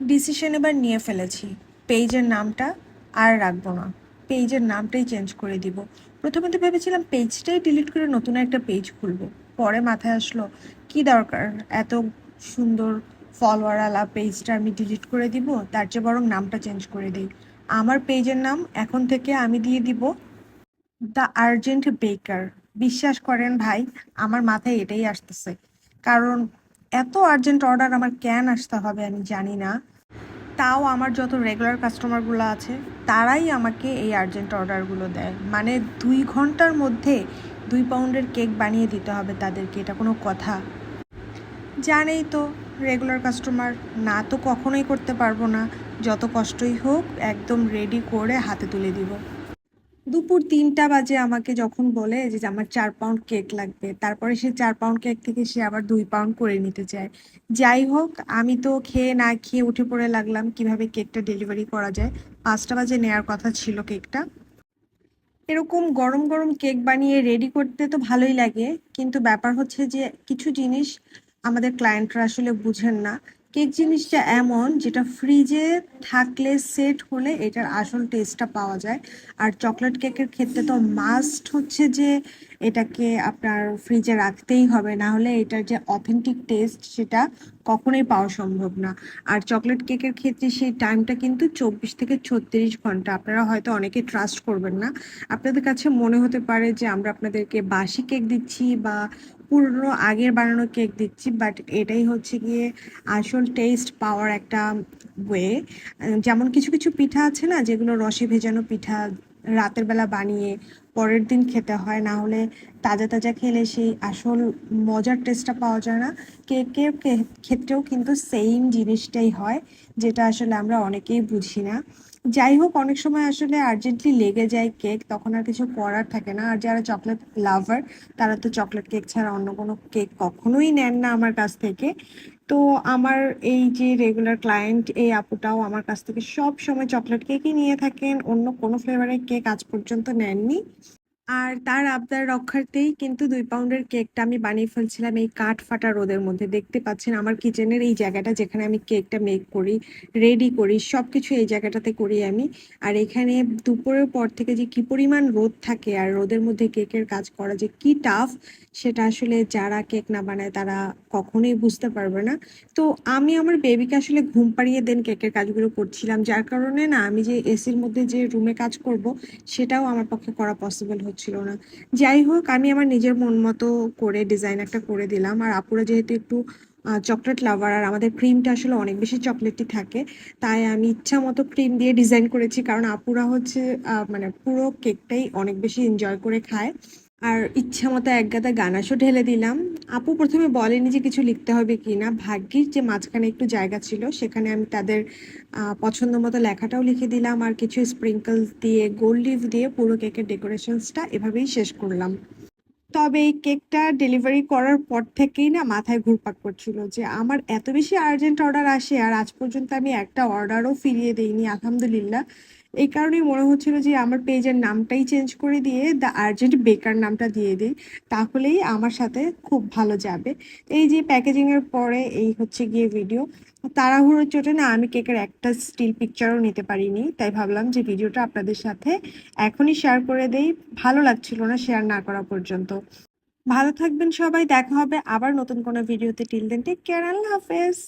Decision এবার নিয়ে ফেলেছি। পেজের নামটা আর রাখব না। পেজের নামটাই চেঞ্জ করে দিব। প্রথমে তো ভেবেছিলাম পেজটাই ডিলিট করে নতুন একটা পেজ খুলবো। পরে মাথায় আসলো, কি দরকার? এত সুন্দর ফলোয়ারওয়ালা পেজটা আমি ডিলিট করে দিব, তার চেয়ে বরং নামটা চেঞ্জ করে দিই। আমার পেজের নাম এখন থেকে আমি দিয়ে দিব দ্য আর্জেন্ট বেকার বিশ্বাস করেন ভাই, আমার মাথায় এটাই আসতেছে। কারণ এত আর্জেন্ট অর্ডার আমার কেন আসতে হবে আমি জানি না। তাও আমার যত রেগুলার কাস্টমারগুলো আছে, তারাই আমাকে এই আর্জেন্ট অর্ডারগুলো দেয়। মানে দুই ঘণ্টার মধ্যে দুই পাউন্ডের কেক বানিয়ে দিতে হবে তাদেরকে, এটা কোনো কথা। জানেই তো রেগুলার কাস্টমার না তো কখনোই করতে পারব না। যত কষ্টই হোক, একদম রেডি করে হাতে তুলে দিব। দুপুর তিনটা বাজে আমাকে যখন বলে যে আমার চার পাউন্ড কেক লাগবে, তারপরে সে চার পাউন্ড কেক থেকে সে আবার দুই পাউন্ড করে নিতে চায়। যাই হোক, আমি তো খেয়ে না খেয়ে উঠে পড়ে লাগলাম কীভাবে কেকটা ডেলিভারি করা যায়। পাঁচটা বাজে নেয়ার কথা ছিল কেকটা এরকম গরম গরম কেক বানিয়ে রেডি করতে তো ভালোই লাগে, কিন্তু ব্যাপার হচ্ছে যে কিছু জিনিস আমাদের ক্লায়েন্টরা আসলে বুঝেন না। কেক জিনিসটা এমন যেটা ফ্রিজে থাকলে সেট হলে এটার আসল টেস্টটা পাওয়া যায়। আর চকলেট কেকের ক্ষেত্রে তো মাস্ট হচ্ছে যে এটাকে আপনার ফ্রিজে রাখতেই হবে না হলে এটার যে অথেন্টিক টেস্ট সেটা কখনোই পাওয়া সম্ভব না। আর চকলেট কেকের ক্ষেত্রে সেই টাইমটা কিন্তু চব্বিশ থেকে ছত্রিশ ঘণ্টা। আপনারা হয়তো অনেকে ট্রাস্ট করবেন না। আপনাদের কাছে মনে হতে পারে যে আমরা আপনাদেরকে বাসি কেক দিচ্ছি বা পুরনো আগের বানানো কেক দিচ্ছি বাট এটাই হচ্ছে গিয়ে আসল টেস্ট পাওয়ার একটা ওয়ে যেমন কিছু কিছু পিঠা আছে না, যেগুলো রসে ভেজানো পিঠা রাতের বেলা বানিয়ে পরের দিন খেতে হয়। না হলে তাজা তাজা খেলে সেই আসল মজার টেস্টটা পাওয়া যায় না। কেকের ক্ষেত্রেও কিন্তু সেম জিনিসটাই হয়, যেটা আসলে আমরা অনেকেই বুঝি না। যাই হোক, অনেক সময় আসলে আর্জেন্টলি লেগে যায় কেক তখন আর কিছু করার থাকে না। আর যারা চকলেট লাভার তারা তো চকলেট কেক ছাড়া অন্য কোনো কেক কখনোই নেন না আমার কাছ থেকে। তো আমার এই যে রেগুলার ক্লায়েন্ট এই আপুটাও আমার কাছ থেকে সব সময় চকলেট কেকই নিয়ে থাকেন, অন্য কোনো ফ্লেভারের কেক আজ পর্যন্ত নেননি। আর তার আবদার রক্ষার্থেই কিন্তু দুই পাউন্ডের কেকটা আমি বানিয়ে ফেলছিলাম এই কাঠ ফাটা রোদের মধ্যে। দেখতে পাচ্ছেন আমার কিচেনের এই জায়গাটা যেখানে আমি কেকটা মেক করি, রেডি করি সব কিছু এই জায়গাটাতে করি আমি। আর এখানে দুপুরের পর থেকে যে কি পরিমাণ রোদ থাকে আর রোদের মধ্যে কেকের কাজ করা যে কি টাফ সেটা আসলে যারা কেক না বানায় তারা কখনোই বুঝতে পারবে না। তো আমি আমার বেবিকে আসলে ঘুম পাড়িয়ে দেন কেকের কাজগুলো করছিলাম। যার কারণে না আমি যে এসির মধ্যে যে রুমে কাজ করব, সেটাও আমার পক্ষে করা পসিবল হচ্ছিল না। যাই হোক, আমি আমার নিজের মন মতো করে ডিজাইন একটা করে দিলাম। আর আপুরা যেহেতু একটু চকলেট লাভার আর আমাদের ক্রিমটা আসলে অনেক বেশি চকলেটই থাকে, তাই আমি ইচ্ছা মতো ক্রিম দিয়ে ডিজাইন করেছি। কারণ আপুরা হচ্ছে মানে পুরো কেকটাই অনেক বেশি এনজয় করে খায়। আর ইচ্ছা মতো এক গাদা গানাশও ঢেলে দিলাম। আপু প্রথমে বলেনি যে কিছু লিখতে হবে কি না ভাগ্যিস যে মাঝখানে একটু জায়গা ছিল, সেখানে আমি তাদের পছন্দ মতো লেখাটাও লিখে দিলাম আর কিছু স্প্রিঙ্কলস দিয়ে গোল্ড লিভ দিয়ে পুরো কেকের ডেকোরেশনসটা এভাবেই শেষ করলাম। তবে এই কেকটা ডেলিভারি করার পর থেকেই না মাথায় ঘুরপাক করছিল যে আমার এত বেশি আর্জেন্ট অর্ডার আসে আর আজ পর্যন্ত আমি একটা অর্ডারও ফিরিয়ে দিইনি, আলহামদুলিল্লাহ। এই কারণেই মনে হচ্ছিল যে আমার পেজের নামটাই চেঞ্জ করে দিয়ে দ্য আর্জেন্ট বেকার নামটা দিয়ে দিই, তাহলেই আমার সাথে খুব ভালো যাবে। এই যে প্যাকেজিংয়ের পরে এই হচ্ছে গিয়ে ভিডিও তাড়াহুড়োর চোটে না আমি কেকের একটা স্টিল পিকচারও নিতে পারিনি, তাই ভাবলাম যে ভিডিওটা আপনাদের সাথে এখনই শেয়ার করে দেই। ভালো লাগছিল না শেয়ার না করা পর্যন্ত। ভালো থাকবেন সবাই, দেখা হবে আবার নতুন কোনো ভিডিওতে টিল দেন টেক কেয়ার আল্লাহ হাফেজ